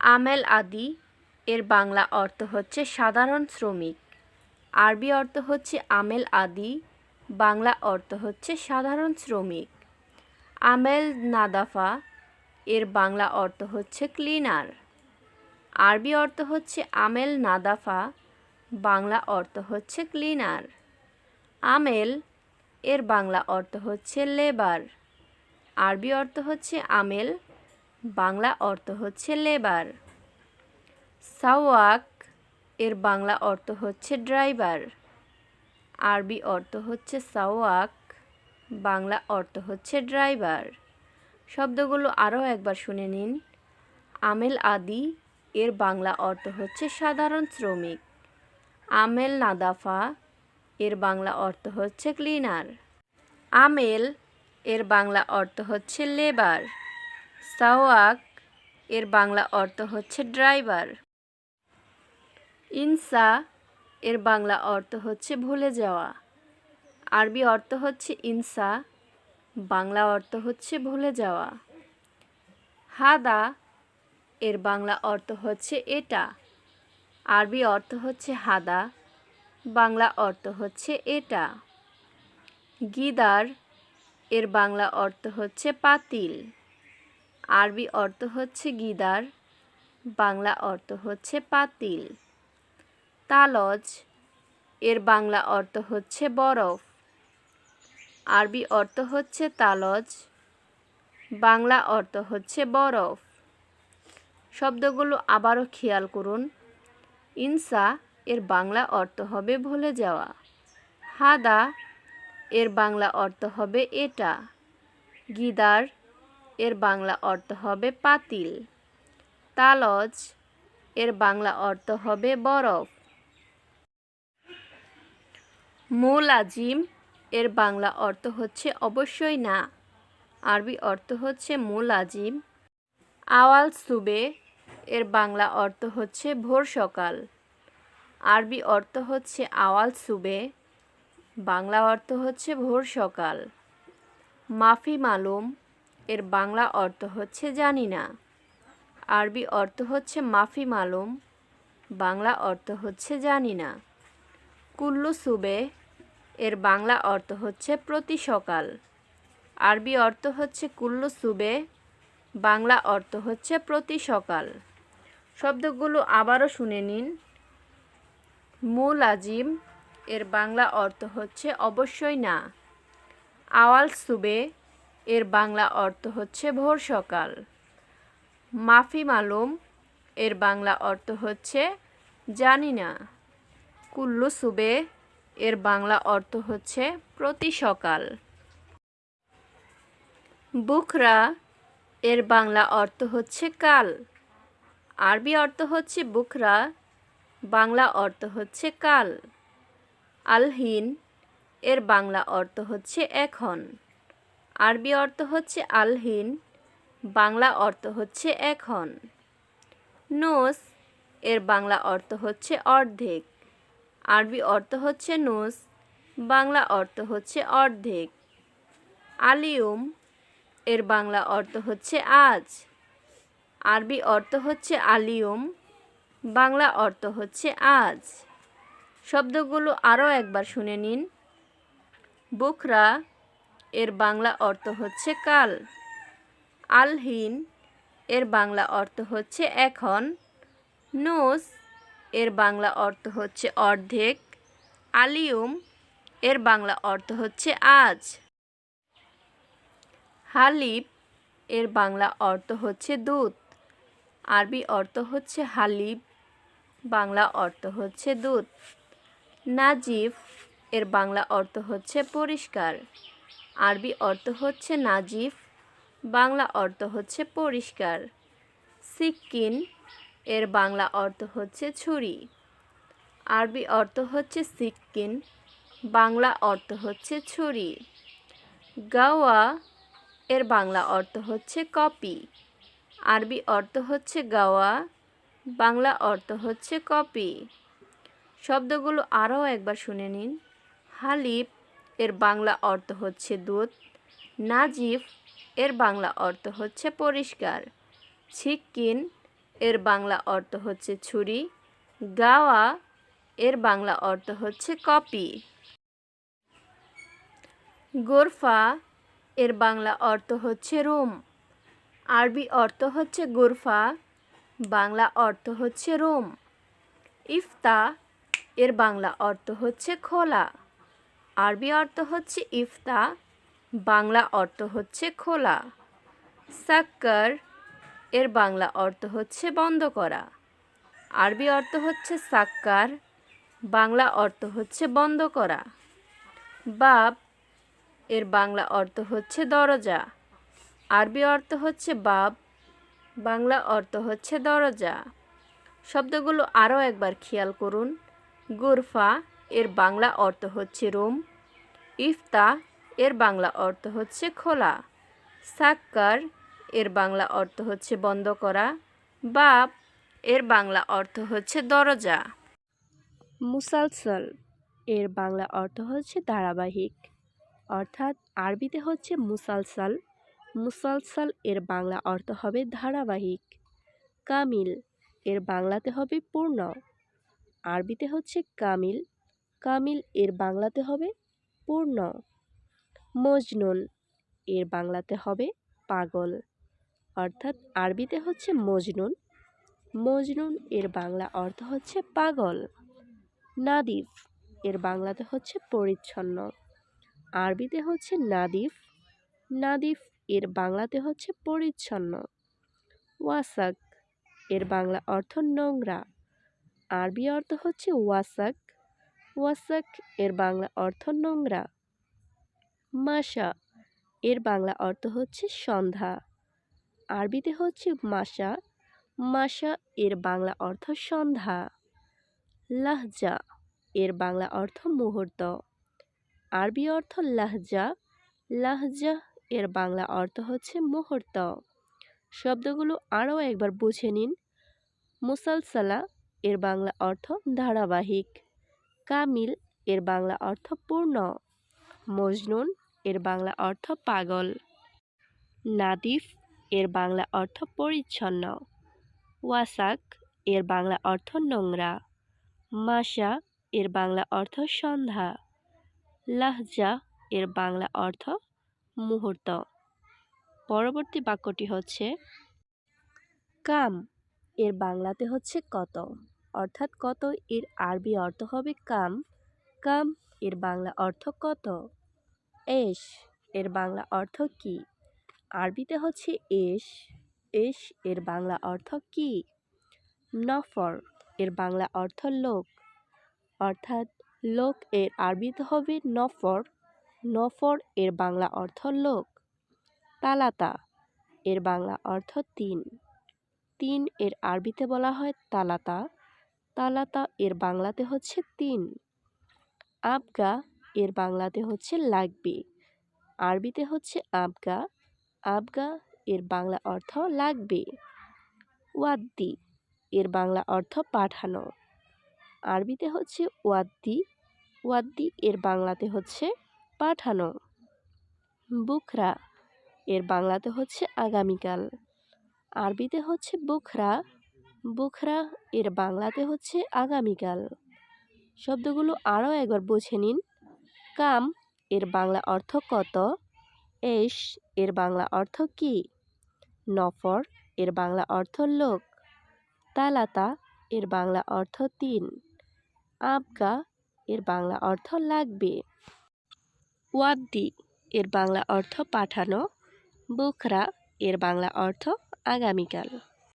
আমেল আদি, এর বাংলা অর্থ হচ্ছে সাধারণ শ্রমিক। আরবি অর্থ হচ্ছে আমেল আদি, বাংলা অর্থ হচ্ছে সাধারণ শ্রমিক। আমেল নাদাফা, এর বাংলা অর্থ হচ্ছে ক্লিনার আরবি অর্থ হচ্ছে আমেল নাদাফা, বাংলা অর্থ হচ্ছে ক্লিনার আমেল, এর বাংলা অর্থ হচ্ছে লেবার আরবি অর্থ হচ্ছে আমেল বাংলা অর্থ হচ্ছে লেবার। সাওয়াক, এর বাংলা অর্থ হচ্ছে ড্রাইভার। আরবি অর্থ হচ্ছে সাওয়াক, বাংলা অর্থ হচ্ছে ড্রাইভার। শব্দগুলো আরও একবার শুনে নিন। আমেল আদি, এর বাংলা অর্থ হচ্ছে সাধারণ শ্রমিক। আমেল নাদাফা, এর বাংলা অর্থ হচ্ছে ক্লিনার। আমেল, এর বাংলা অর্থ হচ্ছে লেবার। সাওয়াক, এর বাংলা অর্থ হচ্ছে ড্রাইভার। ইনসা, এর বাংলা অর্থ হচ্ছে ভুলে যাওয়া। আরবি অর্থ হচ্ছে ইনসা, বাংলা অর্থ হচ্ছে ভুলে যাওয়া। হাদা, এর বাংলা অর্থ হচ্ছে এটা। আরবি অর্থ হচ্ছে হাদা, বাংলা অর্থ হচ্ছে এটা। গিদার, এর বাংলা অর্থ হচ্ছে পাতিল। আরবি অর্থ হচ্ছে গিদার, বাংলা অর্থ হচ্ছে পাতিল। তালজ, এর বাংলা অর্থ হচ্ছে বরফ। আরবি অর্থ হচ্ছে তালজ, বাংলা অর্থ হচ্ছে বরফ। শব্দগুলো আবারও খেয়াল করুন। ইনসা, এর বাংলা অর্থ হবে ভুলে যাওয়া। হাদা, এর বাংলা অর্থ হবে এটা। গিদার এর বাংলা অর্থ হবে পাতিল। তালজ, এর বাংলা অর্থ হবে বরফ। মূল আজিম, এর বাংলা অর্থ হচ্ছে অবশ্যই না। আরবি অর্থ হচ্ছে মূল আজিম। আওয়াল সুবে, এর বাংলা অর্থ হচ্ছে ভোর সকাল। আরবি অর্থ হচ্ছে আওয়াল সুবে, বাংলা অর্থ হচ্ছে ভোর সকাল। মাফি মালুম এর বাংলা অর্থ হচ্ছে জানি না। আরবি অর্থ হচ্ছে মাফি মালুম, বাংলা অর্থ হচ্ছে জানি না। কুল্লু সুবে, এর বাংলা অর্থ হচ্ছে প্রতি সকাল। আরবি অর্থ হচ্ছে কুল্লু সুবে, বাংলা অর্থ হচ্ছে প্রতি সকাল। শব্দগুলো আবারও শুনে নিন। মূল আজিম এর বাংলা অর্থ হচ্ছে অবশ্যই না। আওয়াল সুবে এর বাংলা অর্থ হচ্ছে ভোর সকাল। মাফি মালুম, এর বাংলা অর্থ হচ্ছে জানি না। কুল্লু সুবে, এর বাংলা অর্থ হচ্ছে প্রতি সকাল। বুখরা, এর বাংলা অর্থ হচ্ছে কাল। আরবি অর্থ হচ্ছে বুখরা, বাংলা অর্থ হচ্ছে কাল। আলহিন, এর বাংলা অর্থ হচ্ছে এখন। আরবি অর্থ হচ্ছে আলহিন, বাংলা অর্থ হচ্ছে এখন। নোস, এর বাংলা অর্থ হচ্ছে অর্ধেক। আরবি অর্থ হচ্ছে নোস, বাংলা অর্থ হচ্ছে অর্ধেক। আলিউম এর বাংলা অর্থ হচ্ছে আজ। আরবি অর্থ হচ্ছে আলিউম বাংলা অর্থ হচ্ছে আজ। শব্দগুলো আরও একবার শুনে নিন। বুখরা এর বাংলা অর্থ হচ্ছে কাল। আলহিন, এর বাংলা অর্থ হচ্ছে এখন। নোস, এর বাংলা অর্থ হচ্ছে অর্ধেক। আলিউম এর বাংলা অর্থ হচ্ছে আজ। হালিব, এর বাংলা অর্থ হচ্ছে দুধ আরবি অর্থ হচ্ছে হালিব, বাংলা অর্থ হচ্ছে দুধ নাজিফ, এর বাংলা অর্থ হচ্ছে পরিষ্কার। আরবি অর্থ হচ্ছে নাজিফ, বাংলা অর্থ হচ্ছে পরিষ্কার। সিক্কিন এর বাংলা অর্থ হচ্ছে ছুরি। আরবি অর্থ হচ্ছে সিক্কিন বাংলা অর্থ হচ্ছে ছুরি। গাওয়া, এর বাংলা অর্থ হচ্ছে কপি। আরবি অর্থ হচ্ছে গাওয়া, বাংলা অর্থ হচ্ছে কপি। শব্দগুলো আরও একবার শুনে নিন। হালিব এর বাংলা অর্থ হচ্ছে দুধ। নাজিফ, এর বাংলা অর্থ হচ্ছে পরিষ্কার। ছিক্কিন, এর বাংলা অর্থ হচ্ছে ছুরি। গাওয়া, এর বাংলা অর্থ হচ্ছে কপি। গোরফা, এর বাংলা অর্থ হচ্ছে রুম। আরবি অর্থ হচ্ছে গোরফা, বাংলা অর্থ হচ্ছে রুম। ইফতা, এর বাংলা অর্থ হচ্ছে খোলা। আরবি অর্থ হচ্ছে ইফতা, বাংলা অর্থ হচ্ছে খোলা। সাক্কার, এর বাংলা অর্থ হচ্ছে বন্ধ করা। আরবি অর্থ হচ্ছে সাক্কার, বাংলা অর্থ হচ্ছে বন্ধ করা। বাব, এর বাংলা অর্থ হচ্ছে দরজা। আরবি অর্থ হচ্ছে বাব, বাংলা অর্থ হচ্ছে দরজা। শব্দগুলো আরও একবার খেয়াল করুন। গুরফা এর বাংলা অর্থ হচ্ছে রুম। ইফতা, এর বাংলা অর্থ হচ্ছে খোলা। সাক্কার, এর বাংলা অর্থ হচ্ছে বন্ধ করা। বাব, এর বাংলা অর্থ হচ্ছে দরজা। মুসালসল, এর বাংলা অর্থ হচ্ছে ধারাবাহিক। অর্থাৎ আরবিতে হচ্ছে মুসালসাল। মুসালসাল, এর বাংলা অর্থ হবে ধারাবাহিক। কামিল, এর বাংলাতে হবে পূর্ণ। আরবিতে হচ্ছে কামিল কামিল এর বাংলাতে হবে পূর্ণ। মজনুন এর বাংলাতে হবে পাগল। অর্থাৎ আরবিতে হচ্ছে মজনুন। মজনুন এর বাংলা অর্থ হচ্ছে পাগল। নাদিফ এর বাংলাতে হচ্ছে পরিচ্ছন্ন। আরবিতে হচ্ছে নাদিফ। নাদিফ এর বাংলাতে হচ্ছে পরিচ্ছন্ন। ওয়াসাক এর বাংলা অর্থ নোংরা। আরবি অর্থ হচ্ছে ওয়াসাক। ওয়াসাক, এর বাংলা অর্থ নোংরা। মাসা এর বাংলা অর্থ হচ্ছে সন্ধ্যা। আরবিতে হচ্ছে মাসা মাসা এর বাংলা অর্থ সন্ধ্যা। লাহজা, এর বাংলা অর্থ মুহূর্ত। আরবি অর্থ লাহজা লাহজা, এর বাংলা অর্থ হচ্ছে মুহূর্ত। শব্দগুলো আরও একবার বুঝে নিন। মুসালসালা, এর বাংলা অর্থ ধারাবাহিক। কামিল, এর বাংলা অর্থ পূর্ণ। মজনুন, এর বাংলা অর্থ পাগল। নাদিফ, এর বাংলা অর্থ পরিচ্ছন্ন। ওয়াসাক, এর বাংলা অর্থ নোংরা। মাসা এর বাংলা অর্থ সন্ধ্যা। লাহজা, এর বাংলা অর্থ মুহূর্ত। পরবর্তী বাক্যটি হচ্ছে কাম, এর বাংলাতে হচ্ছে কত। অর্থাৎ কত? এর আরবি অর্থ হবে কাম। কাম, এর বাংলা অর্থ কত? এস, এর বাংলা অর্থ কি? আরবিতে হচ্ছে এস। এস, এর বাংলা অর্থ কি? নফর, এর বাংলা অর্থ লোক। অর্থাৎ লোক এর আরবিতে হবে নফর। নফর, এর বাংলা অর্থ লোক। তালাতা, এর বাংলা অর্থ তিন। তিন এর আরবিতে বলা হয় তালাতা। তালাতা এর বাংলাতে হচ্ছে তিন। আবগা এর বাংলাতে হচ্ছে লাগবে। আরবিতে হচ্ছে আবগা। আবগা এর বাংলা অর্থ লাগবে। ওয়াদ্দি এর বাংলা অর্থ পাঠানো। আরবিতে হচ্ছে ওয়াদ্দি। ওয়াদ্দি এর বাংলাতে হচ্ছে পাঠানো। বুখরা এর বাংলাতে হচ্ছে আগামীকাল। আরবিতে হচ্ছে বুখরা বুখরা, এর বাংলাতে হচ্ছে আগামীকাল। শব্দগুলো আরও একবার বুঝে নিন। কাম, এর বাংলা অর্থ কত? এস, এর বাংলা অর্থ কি? নফর, এর বাংলা অর্থ লোক। তালাতা, এর বাংলা অর্থ তিন। আবগা, এর বাংলা অর্থ লাগবে। ওয়াদ্দি এর বাংলা অর্থ পাঠানো। বুখরা, এর বাংলা অর্থ আগামীকাল।